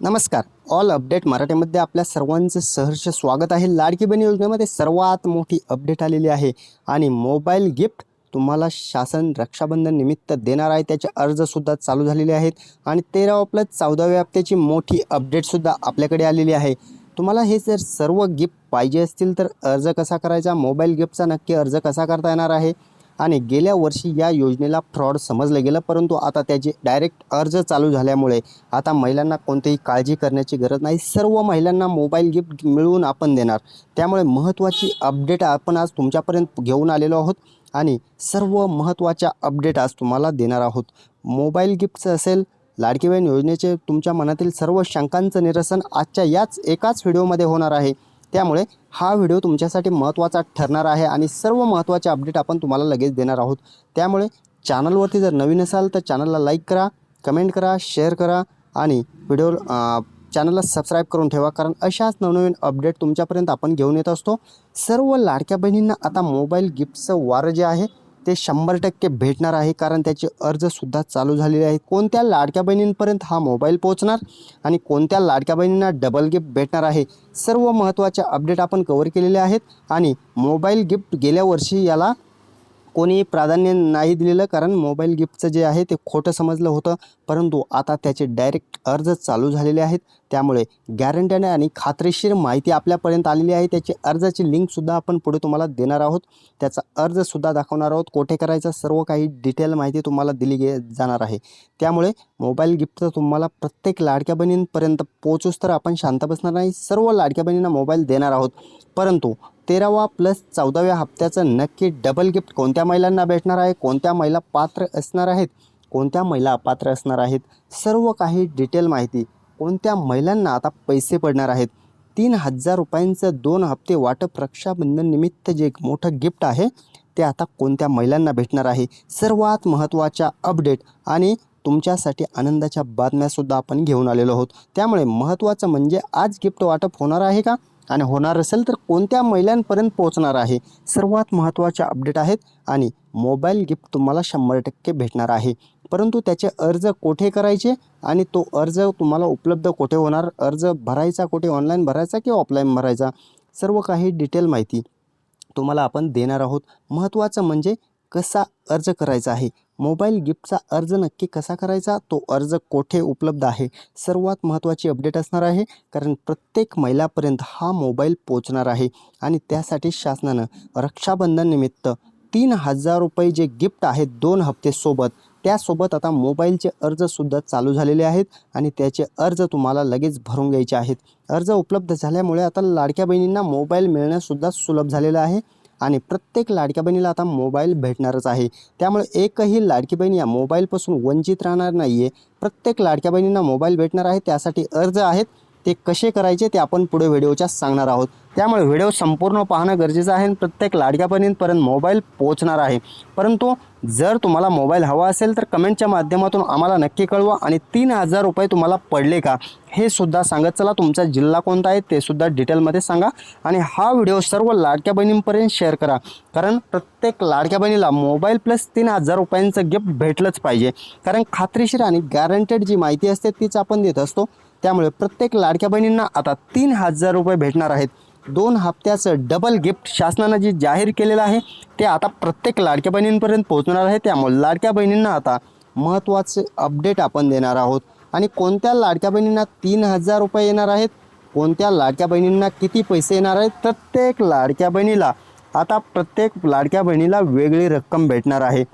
नमस्कार. All update मराठीमध्ये आपल्या सर्वांचं सहर्ष स्वागत आहे. लाडकी बहीण योजनेमध्ये सर्वात मोठी अपडेट आलेली आहे. आणि मोबाईल गिफ्ट तुम्हाला शासन रक्षाबंधन निमित्त देणार आहे. त्याचे अर्जसुद्धा चालू झालेले आहेत. आणि तेरा प्लस चौदाव्या हप्त्याची मोठी अपडेटसुद्धा आपल्याकडे आलेली आहे. तुम्हाला हे जर सर्व गिफ्ट पाहिजे असतील तर अर्ज कसा करायचा? मोबाईल गिफ्टचा नक्की अर्ज कसा करता येणार आहे? आणि गेल्या वर्षी या योजनेला फ्रॉड समजलं गेलं परंतु आता त्याचे डायरेक्ट अर्ज चालू झाल्यामुळे आता महिलांना कोणतीही काळजी करण्याची गरज नाही. सर्व महिलांना मोबाईल गिफ्ट मिळवून आपण देणार. त्यामुळे महत्त्वाची अपडेट आपण आज तुमच्यापर्यंत घेऊन आलेलो आहोत आणि सर्व महत्त्वाच्या अपडेट आज तुम्हाला देणार आहोत. मोबाईल गिफ्टचं असेल लाडकी बहीण योजनेचे तुमच्या मनातील सर्व शंकांचं निरसन आजच्या याच एकाच व्हिडिओमध्ये होणार आहे. त्यामुळे हा व्हिडिओ तुमच्यासाठी महत्त्वाचा ठरणार आहे आणि सर्व महत्त्वाचे अपडेट आपण तुम्हाला लगेच देणार आहोत. त्यामुळे चॅनलवरती जर नवीन असाल तर चॅनलला लाईक करा कमेंट करा शेअर करा आणि व्हिडिओ चॅनलला सबस्क्राईब करून ठेवा कारण अशाच नवनवीन अपडेट तुमच्यापर्यंत आपण घेऊन येत असतो. सर्व लाडक्या बहिणींना आता मोबाईल गिफ्टचं वारं जे आहे ते शंभर टक्के भेटणार आहे कारण त्याचे अर्जसुद्धा चालू झालेले आहेत कोणत्या लाडक्या बहिणींपर्यंत हा मोबाईल पोहोचणार आणि कोणत्या लाडक्या बहिणींना डबल गिफ्ट भेटणार आहे? सर्व महत्त्वाच्या अपडेट आपण कवर केलेले आहेत आणि मोबाईल गिफ्ट गेल्या वर्षी याला कोणी प्राधान्य नाही दिलेलं कारण मोबाईल गिफ्टचं जे आहे ते खोटं समजलं होतं. परंतु आता त्याचे डायरेक्ट अर्ज चालू झालेले आहेत. त्यामुळे गॅरंटीने आणि खात्रीशीर माहिती आपल्यापर्यंत आलेली आहे. त्याची अर्जाची लिंकसुद्धा आपण पुढे तुम्हाला देणार आहोत. त्याचा अर्जसुद्धा दाखवणार आहोत. कोठे करायचा सर्व काही डिटेल माहिती तुम्हाला दिली गे जाणार आहे. त्यामुळे मोबाईल गिफ्टचं तुम्हाला प्रत्येक लाडक्या बहिणींपर्यंत पोचूस तर आपण शांत बसणार नाही. सर्व लाडक्या बहिणींना मोबाईल देणार आहोत. परंतु तेरावा प्लस चौदाव्या हप्त्याचं नक्की डबल गिफ्ट कोणत्या महिलांना भेटणार आहे? कोणत्या महिला पात्र असणार आहेत? कोणत्या महिला अपात्र असणार आहेत? सर्व काही डिटेल माहिती कोणत्या महिलांना आता पैसे पडणार आहेत? तीन हजार रुपयांचं दोन हप्ते वाटप रक्षाबंधन निमित्त जे एक मोठं गिफ्ट आहे ते आता कोणत्या महिलांना भेटणार आहे? सर्वात महत्त्वाच्या अपडेट आणि तुमच्यासाठी आनंदाच्या बातम्यासुद्धा आपण घेऊन आलेलो आहोत. त्यामुळे महत्त्वाचं म्हणजे आज गिफ्ट वाटप होणार आहे का? आणि होणार असेल तर कोणत्या महिलांपर्यंत पोहोचणार आहे? सर्वात महत्त्वाच्या अपडेट आहेत आणि मोबाईल गिफ्ट तुम्हाला शंभर टक्के भेटणार आहे. परंतु त्याचे अर्ज कोठे करायचे आणि तो अर्ज तुम्हाला उपलब्ध कोठे होणार? अर्ज भरायचा कुठे? ऑनलाईन भरायचा किंवा ऑफलाईन भरायचा? सर्व काही डिटेल माहिती तुम्हाला आपण देणार आहोत. महत्त्वाचं म्हणजे कसा अर्ज करायचा आहे? मोबाईल गिफ्टचा अर्ज नक्की कसा करायचा? तो अर्ज कोठे उपलब्ध आहे? सर्वात महत्त्वाची अपडेट असणार आहे कारण प्रत्येक महिलापर्यंत हा मोबाईल पोचणार आहे. आणि त्यासाठी शासनानं रक्षाबंधन निमित्त तीन हजार रुपये जे गिफ्ट आहेत दोन हप्तेसोबत त्यासोबत आता मोबाईलचे अर्जसुद्धा चालू झालेले आहेत आणि त्याचे अर्ज तुम्हाला लगेच भरून घ्यायचे आहेत. अर्ज उपलब्ध झाल्यामुळे आता लाडक्या बहिणींना मोबाईल मिळणंसुद्धा सुलभ झालेलं आहे. आणि प्रत्येक लाडक्या बहिणीला आता मोबाईल भेटणारच आहे. त्यामुळे एकही लाडकी बहीण या मोबाईलपासून वंचित राहणार नाही आहे प्रत्येक लाडक्या बहिणींना मोबाईल भेटणार आहे त्यासाठी अर्ज आहेत. ते कसे करायचे ते आपण पुढे व्हिडिओच्या सांगणार आहोत. त्यामुळे व्हिडिओ संपूर्ण पाहणं गरजेचं आहे आणि प्रत्येक लाडक्या मोबाईल पोहोचणार आहे. परंतु जर तुम्हाला मोबाईल हवा असेल तर कमेंटच्या माध्यमातून आम्हाला नक्की कळवा आणि तीन हजार रुपये तुम्हाला पडले का हे सुद्धा सांगत चला तुमचा जिल्हा कोणता आहे ते सुद्धा डिटेलमध्ये सांगा आणि हा व्हिडिओ सर्व लाडक्या बहिणींपर्यंत शेअर करा. कारण प्रत्येक लाडक्या बहिणीला मोबाईल प्लस तीन हजार रुपयांचं गिफ्ट भेटलंच पाहिजे. कारण खात्रीशीर आणि गॅरंटेड जी माहिती असते तीच आपण देत असतो. त्यामुळे प्रत्येक लाडक्या बहिणींना आता तीन हजार रुपये भेटणार आहेत. दोन हप्त्याचं डबल गिफ्ट शासनानं जे जाहीर केलेलं आहे ते आता प्रत्येक लाडक्या बहिणींपर्यंत पोहोचणार आहे. त्यामुळे लाडक्या बहिणींना आता महत्त्वाचे अपडेट आपण देणार आहोत. आणि कोणत्या लाडक्या बहिणींना तीन हजार रुपये येणार आहेत कोणत्या लाडक्या बहिणींना किती पैसे येणार आहेत प्रत्येक लाडक्या बहिणीला आता प्रत्येक लाडक्या बहिणीला वेगळी रक्कम भेटणार आहे.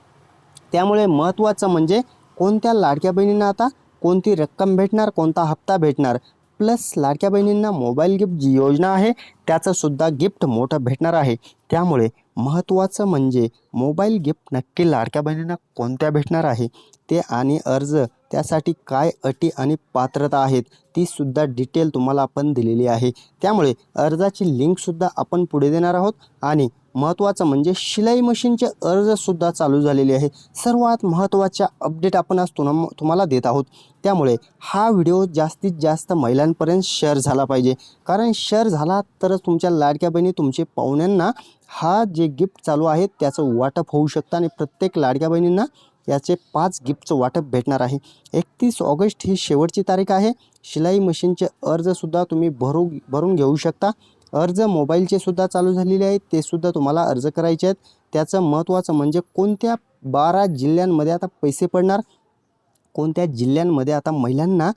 त्यामुळे महत्त्वाचं म्हणजे कोणत्या लाडक्या बहिणींना आता कोणती रक्कम भेटणार कोणता हप्ता भेटणार? प्लस लाडक्या बहिणींना मोबाईल गिफ्ट जी योजना आहे त्याचंसुद्धा गिफ्ट मोठं भेटणार आहे. त्यामुळे महत्त्वाचं म्हणजे मोबाईल गिफ्ट नक्की लाडक्या बहिणींना कोणत्या भेटणार आहे? ते आणि अर्ज त्यासाठी काय अटी आणि पात्रता आहेत ती सुद्धा डिटेल तुम्हाला आपण दिलेली आहे. त्यामुळे अर्जाची लिंकसुद्धा आपण पुढे देणार आहोत आणि महत्त्वाचं म्हणजे शिलाई मशीनचे अर्जसुद्धा चालू झालेले आहे. सर्वात महत्त्वाच्या अपडेट आपण आज तुम तुम्हाला देत आहोत. त्यामुळे हा व्हिडिओ जास्तीत जास्त महिलांपर्यंत शेअर झाला पाहिजे. कारण शेअर झाला तरच तुमच्या लाडक्या बहिणी तुमचे पाहुण्यांना हा जे गिफ्ट चालू आहे त्याचं वाटप होऊ शकतं आणि प्रत्येक लाडक्या बहिणींना याचे पाच गिफ्टचं वाटप भेटणार आहे. एकतीस ऑगस्ट ही शेवटची तारीख आहे. शिलाई मशीनचे अर्जसुद्धा तुम्ही भरू भरून घेऊ शकता. अर्ज मोबाईलचे सुद्धा चालू झालेले आहेत ते सुद्धा तुम्हाला अर्ज करायचे आहेत. त्याचं महत्त्वाचं म्हणजे कोणत्या बारा जिल्ह्यांमध्ये आता पैसे पडणार? कोणत्या जिल्ह्यांमध्ये आता महिलांना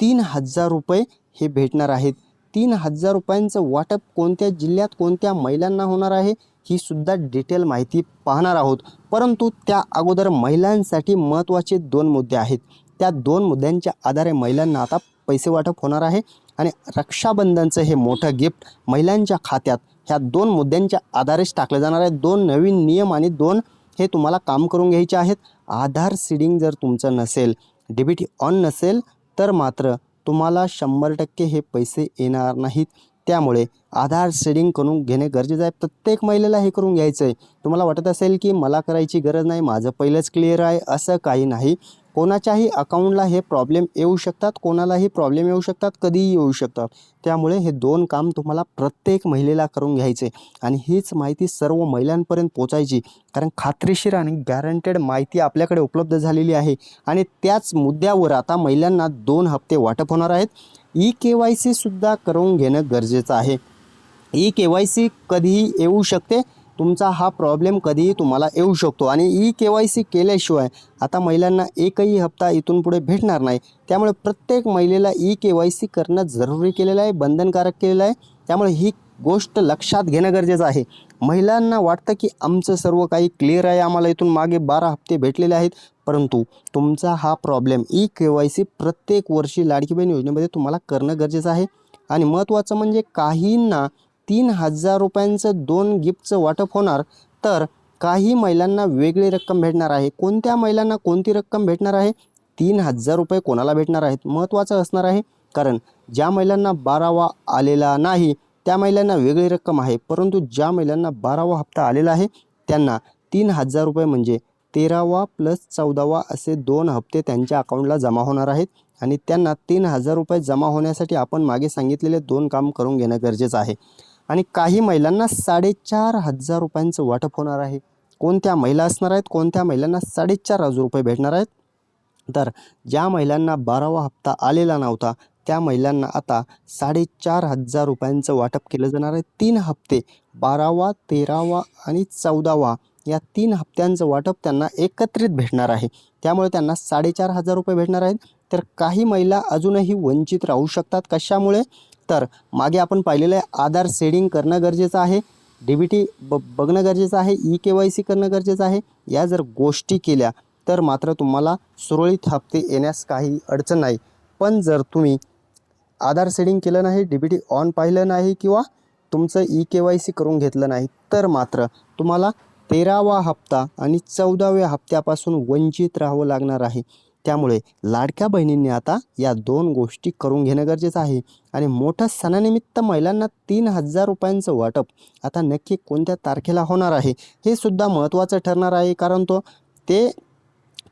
तीन हजार रुपये हे भेटणार आहेत? तीन हजार रुपयांचं वाटप कोणत्या जिल्ह्यात कोणत्या महिलांना होणार आहे ही सुद्धा डिटेल माहिती पाहणार आहोत. परंतु त्या अगोदर महिलांसाठी महत्त्वाचे दोन मुद्दे आहेत. त्या दोन मुद्द्यांच्या आधारे महिलांना आता पैसे वाटप होणार आहे. आणि रक्षाबंधनचं हे मोठं गिफ्ट महिलांच्या खात्यात ह्या दोन मुद्द्यांच्या आधारेच टाकले जाणार आहे. दोन नवीन नियम आणि दोन हे तुम्हाला काम करून घ्यायचे आहेत. आधार सीडिंग जर तुमचं नसेल डेबिट ऑन नसेल तर मात्र तुम्हाला शंभर टक्के हे पैसे येणार नाहीत. त्यामुळे आधार सेडिंग करून घेणे गरजेचं आहे. प्रत्येक महिलेला हे करून घ्यायचं आहे तुम्हाला वाटत असेल की मला करायची गरज नाही माझं पहिलंच क्लिअर आहे असं काही नाही. कोणाच्याही अकाउंटला हे प्रॉब्लेम येऊ शकतात कोणालाही प्रॉब्लेम येऊ शकतात कधीही येऊ शकतात. त्यामुळे हे दोन काम तुम्हाला प्रत्येक महिलेला करून घ्यायचे आणि हीच माहिती सर्व महिलांपर्यंत पोचायची कारण खात्रीशीर आणि गॅरंटेड माहिती आपल्याकडे उपलब्ध झालेली आहे आणि त्याच मुद्द्यावर आता महिलांना दोन हप्ते वाटप होणार आहेत. ई के वाय सीसुद्धा करून घेणं गरजेचं आहे. ई के वाय सी कधीही येऊ शकते तुमचा हा प्रॉब्लेम कधीही तुम्हाला येऊ शकतो. आणि ई के वाय सी केल्याशिवाय आता महिलांना एकही हप्ता इथून पुढे भेटणार नाही. त्यामुळे प्रत्येक महिलेला ई के वाय सी करणं जरुरी केलेलं आहे बंधनकारक केलेलं आहे. त्यामुळे ही गोष्ट लक्षात घेणं गरजेचं आहे. महिलांना वाटतं की आमचं सर्व काही क्लिअर आहे आम्हाला इथून मागे बारा हप्ते भेटलेले आहेत. परंतु तुमचा हा problem E K Y C प्रत्येक वर्षी लाडकी बहीण योजनेमध्ये तुम्हाला करणं गरजेचं आहे. आणि महत्त्वाचं म्हणजे काहींना तीन हजार रुपयांचं दोन गिफ्टचं वाटप होणार तर काही महिलांना वेगळी रक्कम भेटणार आहे. कोणत्या महिलांना कोणती रक्कम भेटणार आहे? तीन हजार रुपये कोणाला भेटणार आहेत? महत्त्वाचं असणार आहे कारण ज्या महिलांना बारावा आलेला नाही त्या महिलांना वेगळी रक्कम आहे. परंतु ज्या महिलांना बारावा हप्ता आलेला आहे त्यांना तीन हजार रुपये म्हणजे तेरावा प्लस चौदावा असे दोन हप्ते त्यांच्या अकाउंटला जमा होणार आहेत आणि त्यांना तीन हजार रुपये जमा होण्यासाठी आपण मागे सांगितलेले दोन काम करून घेणं गरजेचं आहे. आणि काही महिलांना साडेचार हजार रुपयांचं वाटप होणार आहे. कोणत्या महिला असणार आहेत? कोणत्या महिलांना साडेचार हजार रुपये भेटणार आहेत? तर ज्या महिलांना बारावा हप्ता आलेला नव्हता त्या महिलांना आता साडेचार हजार रुपयांचं वाटप केलं जाणार आहे. तीन हप्ते बारावा तेरावा आणि चौदावा या तीन हप्त्यांचं वाटप त्यांना एकत्रित भेटणार आहे. त्यामुळे त्यांना साडेचार हजार रुपये भेटणार आहेत. तर काही महिला अजूनही वंचित राहू शकतात. कशामुळे? तर मागे आपण पाहिलेलं आहे आधार सेडिंग करणं गरजेचं आहे डी बी टी ब बघणं गरजेचं आहे ई के वाय सी करणं गरजेचं आहे. या जर गोष्टी केल्या तर मात्र तुम्हाला सुरळीत हप्ते येण्यास काही अडचण नाही. पण जर तुम्ही आधार सेडिंग केलं नाही डी बी टी ऑन पाहिलं नाही किंवा तुमचं ई के वाय सी करून घेतलं नाही तर मात्र तुम्हाला तेरावा हप्ता आणि चौदाव्या हप्त्यापासून वंचित राहावं लागणार आहे. त्यामुळे लाडक्या बहिणींनी आता या दोन गोष्टी करून घेणं गरजेचं आहे. आणि मोठ्या सणानिमित्त महिलांना तीन हजार रुपयांचं वाटप आता नक्की कोणत्या तारखेला होणार आहे हे सुद्धा महत्त्वाचं ठरणार आहे कारण तो ते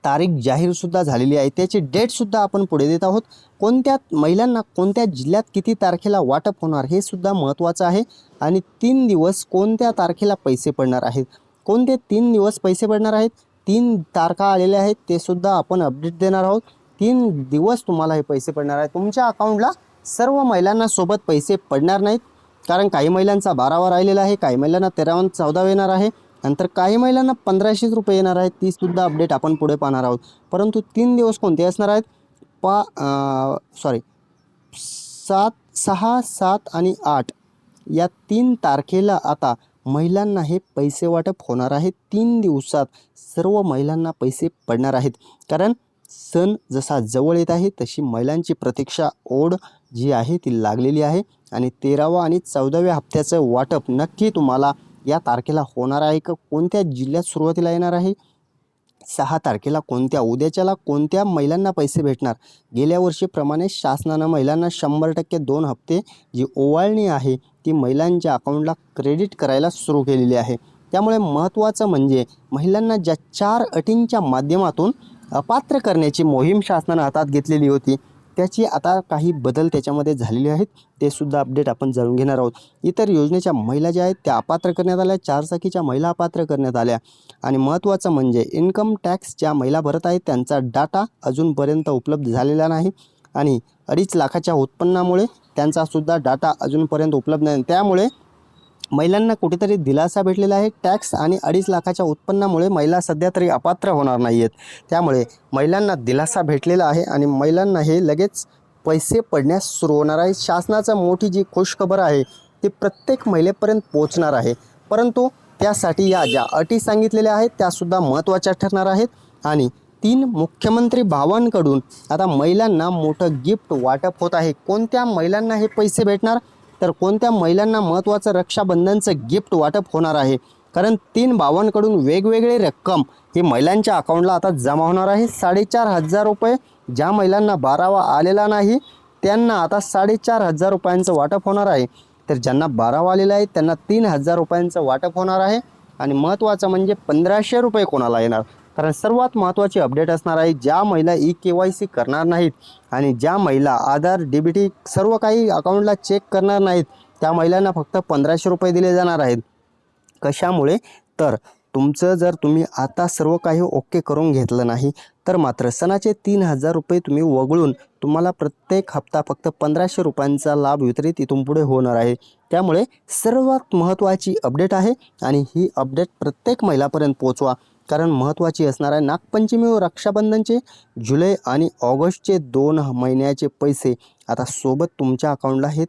तारीख जाहीरसुद्धा झालेली आहे. त्याची डेटसुद्धा आपण पुढे देत आहोत. कोणत्या महिलांना कोणत्या जिल्ह्यात किती तारखेला वाटप होणार हे सुद्धा महत्त्वाचं आहे. आणि तीन दिवस कोणत्या तारखेला पैसे पडणार आहेत कोणते तीन दिवस पैसे पडणार आहेत तीन तारखा आलेल्या आहेत ते सुद्धा आपण अपडेट देणार आहोत. तीन दिवस तुम्हाला हे पैसे पडणार आहेत. तुमच्या अकाउंटला सर्व महिलांना सोबत पैसे पडणार नाहीत. कारण काही महिलांचा बारावा राहिलेला आहे काही महिलांना तेरावा चौदावा येणार आहे. नंतर काही महिलांना पंधराशेच रुपये येणार आहेत ती सुद्धा अपडेट आपण पुढे पाहणार आहोत. परंतु तीन दिवस कोणते असणार आहेत? पा सॉरी सात सहा सात आणि आठ या तीन तारखेला आता महिलांना हे पैसे वाटप होणार आहे. तीन दिवसात सर्व महिलांना पैसे पडणार आहेत. कारण सण जसा जवळ येत आहे तशी महिलांची प्रतीक्षा ओढ जी आहे ती लागलेली आहे. आणि तेरावा आणि चौदाव्या हप्त्याचं वाटप नक्की तुम्हाला या तारखेला होणार आहे का? कोणत्या जिल्ह्यात सुरुवातीला येणार आहे? सहा तारखेला कोणत्या? उद्याच्याला कोणत्या महिलांना पैसे भेटणार? गेल्या वर्षीप्रमाणे शासनानं महिलांना शंभर टक्के दोन हप्ते जी ओवाळणी आहे ती महिलांच्या अकाउंटला क्रेडिट करायला सुरू केलेली आहे. त्यामुळे महत्त्वाचं म्हणजे महिलांना ज्या चार अटींच्या माध्यमातून अपात्र करण्याची मोहीम शासनानं हातात घेतलेली होती त्याची आता काही बदल त्याच्यामध्ये झालेले आहेत ते सुद्धा अपडेट आपण जाणून घेणार आहोत. इतर योजनेच्या महिला ज्या आहेत त्या अपात्र करण्यात आल्या चारचाकीच्या महिला अपात्र करण्यात आल्या. आणि महत्त्वाचं म्हणजे इन्कम टॅक्स ज्या महिला भरत आहेत त्यांचा डाटा अजूनपर्यंत उपलब्ध झालेला नाही. आणि अडीच लाखाच्या उत्पन्नामुळे त्यांचा सुद्धा डाटा अजूनपर्यंत उपलब्ध नाही. त्यामुळे महिलांना कुठेतरी दिलासा भेटलेला आहे. टॅक्स आणि अडीच लाखाच्या उत्पन्नामुळे महिला सध्या तरी अपात्र होणार नाही आहेत त्यामुळे महिलांना दिलासा भेटलेला आहे आणि महिलांना हे लगेच पैसे पडण्यास सुरू होणार आहे. शासनाचा मोठी जी खुशखबर आहे ती प्रत्येक महिलेपर्यंत पोहोचणार आहे. परंतु त्यासाठी या ज्या अटी सांगितलेल्या आहेत त्यासुद्धा महत्त्वाच्या ठरणार आहेत. आणि तीन मुख्यमंत्री भावांकडून आता महिलांना मोठं गिफ्ट वाटप होत आहे. कोणत्या महिलांना हे पैसे भेटणार? तर कोणत्या महिलांना महत्त्वाचं रक्षाबंधनचं गिफ्ट वाटप होणार आहे? कारण तीन भावांकडून वेगवेगळे रक्कम ही महिलांच्या अकाउंटला आता जमा होणार आहे. साडेचार हजार रुपये ज्या महिलांना बारावा आलेला नाही त्यांना आता साडेचार हजार रुपयांचं वाटप होणार आहे. तर ज्यांना बारावा आलेला आहे त्यांना तीन हजार रुपयांचं वाटप होणार आहे. आणि महत्त्वाचं म्हणजे पंधराशे रुपये कोणाला येणार? कारण सर्वात महत्त्वाची अपडेट असणार आहे ज्या महिला ई के वाय सी करणार नाहीत आणि ज्या महिला आधार डी बी टी सर्व काही अकाउंटला चेक करणार नाहीत त्या महिलांना फक्त पंधराशे रुपये दिले जाणार आहेत. कशामुळे? तर तुमचं जर तुम्ही आता सर्व काही ओके करून घेतलं नाही तर मात्र सणाचे तीन हजार रुपये तुम्ही वगळून तुम्हाला प्रत्येक हप्ता फक्त पंधराशे रुपयांचा लाभ वितरित इथून पुढे होणार आहे. त्यामुळे सर्वात महत्त्वाची अपडेट आहे आणि ही अपडेट प्रत्येक महिलापर्यंत पोचवा कारण महत्त्वाची असणार आहे. नागपंचमी व रक्षाबंधनचे जुलै आणि ऑगस्टचे दोन महिन्याचे पैसे आता सोबत तुमच्या अकाउंटला हे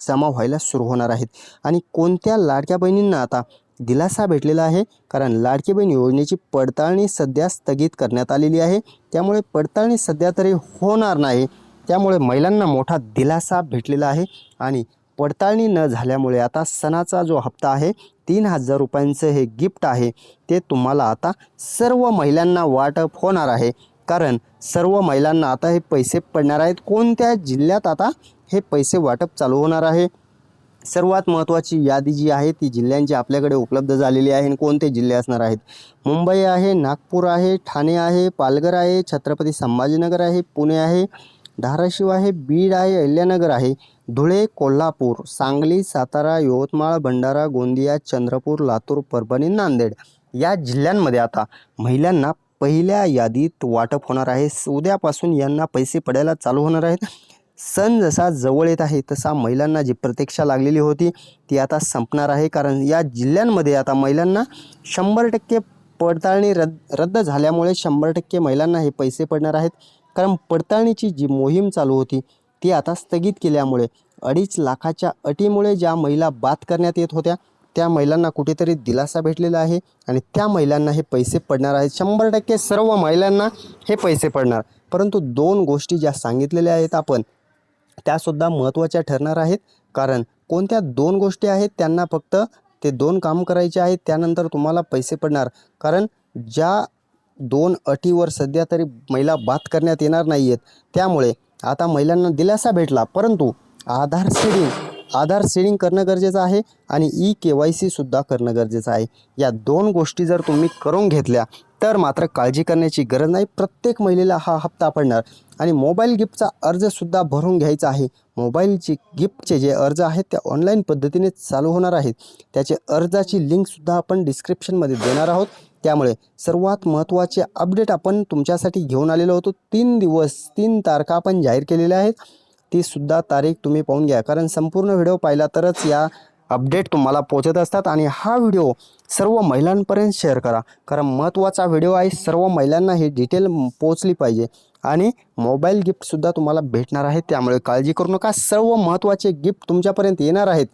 जमा व्हायला सुरू होणार आहेत. आणि कोणत्या लाडक्या बहिणींना आता दिलासा भेटलेला आहे? कारण लाडकी बहीण योजनेची पडताळणी सध्या स्थगित करण्यात आलेली आहे. त्यामुळे पडताळणी सध्या तरी होणार नाही. त्यामुळे महिलांना मोठा दिलासा भेटलेला आहे. आणि पडताळणी न झाल्यामुळे आता सणाचा जो हप्ता आहे तीन हजार रुपयांचं हे गिफ्ट आहे ते तुम्हाला आता सर्व महिलांना वाटप होणार आहे. कारण सर्व महिलांना आता हे पैसे पडणार आहेत. कोणत्या जिल्ह्यात आता हे पैसे वाटप चालू होणार आहे? सर्वात महत्त्वाची यादी जी आहे ती जिल्ह्यांची आपल्याकडे उपलब्ध झालेली आहे. आणि कोणते जिल्हे असणार आहेत? मुंबई आहे नागपूर आहे ठाणे आहे पालघर आहे छत्रपती संभाजीनगर आहे पुणे आहे धाराशिव आहे बीड आहे अहिल्यानगर आहे धुळे कोल्हापूर सांगली सातारा यवतमाळ भंडारा गोंदिया चंद्रपूर लातूर परभणी नांदेड या जिल्ह्यांमध्ये आता महिलांना पहिल्या यादीत वाटप होणार आहे. उद्यापासून यांना पैसे पडायला चालू होणार आहेत. सण जसा जवळ येत आहे तसा महिलांना जी प्रतीक्षा लागलेली होती ती आता संपणार आहे. कारण या जिल्ह्यांमध्ये आता महिलांना शंभर टक्के पडताळणी रद्द रद्द झाल्यामुळे शंभर टक्के महिलांना हे पैसे पडणार आहेत. कारण पडताळणीची जी मोहीम चालू होती ती आता स्थगित केल्यामुळे अडीच लाखाच्या अटीमुळे ज्या महिला बाद करण्यात येत होत्या त्या महिलांना कुठेतरी दिलासा भेटलेला आहे आणि त्या महिलांना हे पैसे पडणार आहेत. शंभर टक्के सर्व महिलांना हे पैसे पडणार. परंतु दोन गोष्टी ज्या सांगितलेल्या आहेत आपण त्यासुद्धा महत्त्वाच्या ठरणार आहेत. कारण कोणत्या दोन गोष्टी आहेत त्यांना फक्त ते दोन काम करायचे आहेत त्यानंतर तुम्हाला पैसे पडणार. कारण ज्या दोन अटीवर सध्या तरी महिला बात करण्यात येणार नाही आहेत त्यामुळे आता महिलांना दिलासा भेटला. परंतु आधार सीडिंग आधार सीडिंग करणं गरजेचं आहे आणि ई के वाय सीसुद्धा करणं गरजेचं आहे. या दोन गोष्टी जर तुम्ही करून घेतल्या तर मात्र काळजी करण्याची गरज नाही. प्रत्येक महिलेला हा हप्ता पडणार आणि मोबाईल गिफ्टचा अर्जसुद्धा भरून घ्यायचा आहे. मोबाईलचे गिफ्टचे जे अर्ज आहेत त्या ऑनलाईन पद्धतीने चालू होणार आहेत. त्याचे अर्जाची लिंकसुद्धा आपण डिस्क्रिप्शनमध्ये देणार आहोत. त्यामुळे सर्वात महत्त्वाचे अपडेट आपण तुमच्यासाठी घेऊन आलेलो होतो. तीन दिवस तीन तारखा आपण जाहीर केलेल्या आहेत. ती सुद्धा तारीख तुम्ही पाहून घ्या. कारण संपूर्ण व्हिडिओ पाहिला तरच या अपडेट तुम्हाला पोचत असतात आणि हा व्हिडिओ सर्व महिलांपर्यंत शेअर करा. कारण महत्त्वाचा व्हिडिओ आहे सर्व महिलांना ही डिटेल पोचली पाहिजे आणि मोबाईल गिफ्टसुद्धा तुम्हाला भेटणार आहे. त्यामुळे काळजी करू नका. सर्व महत्त्वाचे गिफ्ट तुमच्यापर्यंत येणार आहेत.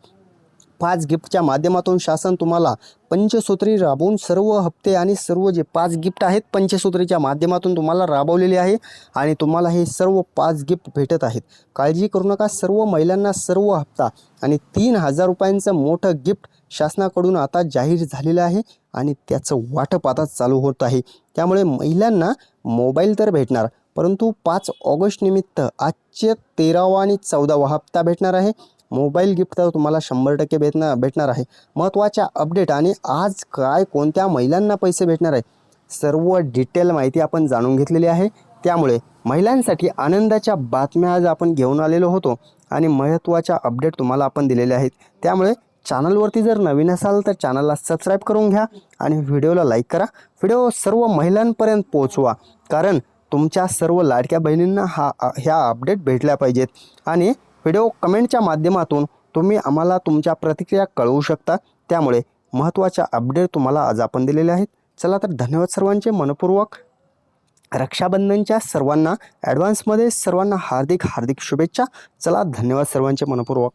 पाच गिफ्टच्या माध्यमातून शासन तुम्हाला पंचसूत्री राबवून सर्व हप्ते आणि सर्व जे पाच गिफ्ट आहेत पंचसूत्रीच्या माध्यमातून तुम्हाला राबवलेले आहे आणि तुम्हाला हे सर्व पाच गिफ्ट भेटत आहेत. काळजी करू नका सर्व महिलांना सर्व हप्ता आणि तीन हजार रुपयांचं मोठं गिफ्ट शासनाकडून आता जाहीर झालेलं आहे आणि त्याचं वाटप आता चालू होत आहे. त्यामुळे महिलांना मोबाईल तर भेटणार परंतु पाच ऑगस्ट निमित्त आजचे तेरावा आणि चौदावा हप्ता भेटणार आहे. मोबाईल गिफ्ट तर तुम्हाला शंभर टक्के भेटणार भेटणार आहे. महत्त्वाच्या अपडेट आणि आज काय कोणत्या महिलांना पैसे भेटणार आहे? सर्व डिटेल माहिती आपण जाणून घेतलेली आहे. त्यामुळे महिलांसाठी आनंदाच्या बातम्या आज आपण घेऊन आलेलो होतो आणि महत्त्वाच्या अपडेट तुम्हाला आपण दिलेले आहेत. त्यामुळे चॅनलवरती जर नवीन असाल तर चॅनलला सबस्क्राईब करून घ्या आणि व्हिडिओला लाईक करा. व्हिडिओ सर्व महिलांपर्यंत पोहोचवा. कारण तुमच्या सर्व लाडक्या बहिणींना हा ह्या अपडेट भेटल्या पाहिजेत. आणि व्हिडिओ कमेंटच्या माध्यमातून तुम्ही आम्हाला तुमच्या प्रतिक्रिया कळवू शकता. त्यामुळे महत्त्वाच्या अपडेट तुम्हाला आज आपण दिलेले आहेत. चला तर धन्यवाद सर्वांचे. मनपूर्वक रक्षाबंधनच्या सर्वांना ॲडव्हान्समध्ये सर्वांना हार्दिक हार्दिक शुभेच्छा. चला धन्यवाद सर्वांचे. मनपूर्वक.